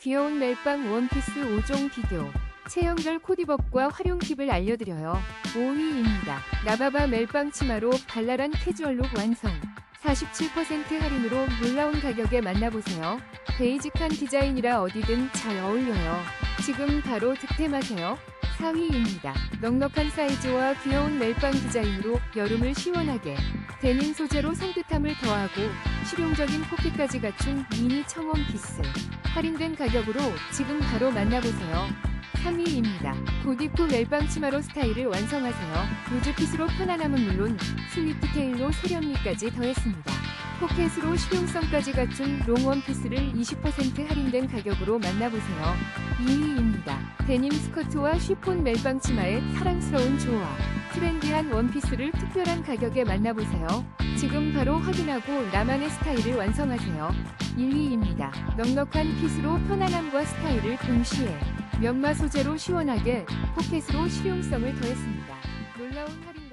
귀여운 멜빵 원피스 5종 비교. 체형별 코디법과 활용 팁을 알려드려요. 5위입니다. 라바바 멜빵 치마로 발랄한 캐주얼룩 완성. 47% 할인으로 놀라운 가격에 만나보세요. 베이직한 디자인이라 어디든 잘 어울려요. 지금 바로 득템하세요. 4위입니다. 넉넉한 사이즈와 귀여운 멜빵 디자인으로 여름을 시원하게 데님 소재로 산뜻함을 더하고 실용적인 포켓까지 갖춘 미니 청원 피스. 할인된 가격으로 지금 바로 만나보세요. 3위입니다. 보디프 멜빵 치마로 스타일을 완성하세요. 루즈 핏으로 편안함은 물론 스윗 디테일로 세련미까지 더했습니다. 포켓으로 실용성까지 갖춘 롱원피스를 20% 할인된 가격으로 만나보세요. 2위입니다. 데님 스커트와 쉬폰 멜빵 치마의 사랑스러운 조화. 트렌디한 원피스를 특별한 가격에 만나보세요. 지금 바로 확인하고 나만의 스타일을 완성하세요. 1위입니다. 넉넉한 핏으로 편안함과 스타일을 동시에 면마 소재로 시원하게 포켓으로 실용성을 더했습니다. 놀라운 할인가로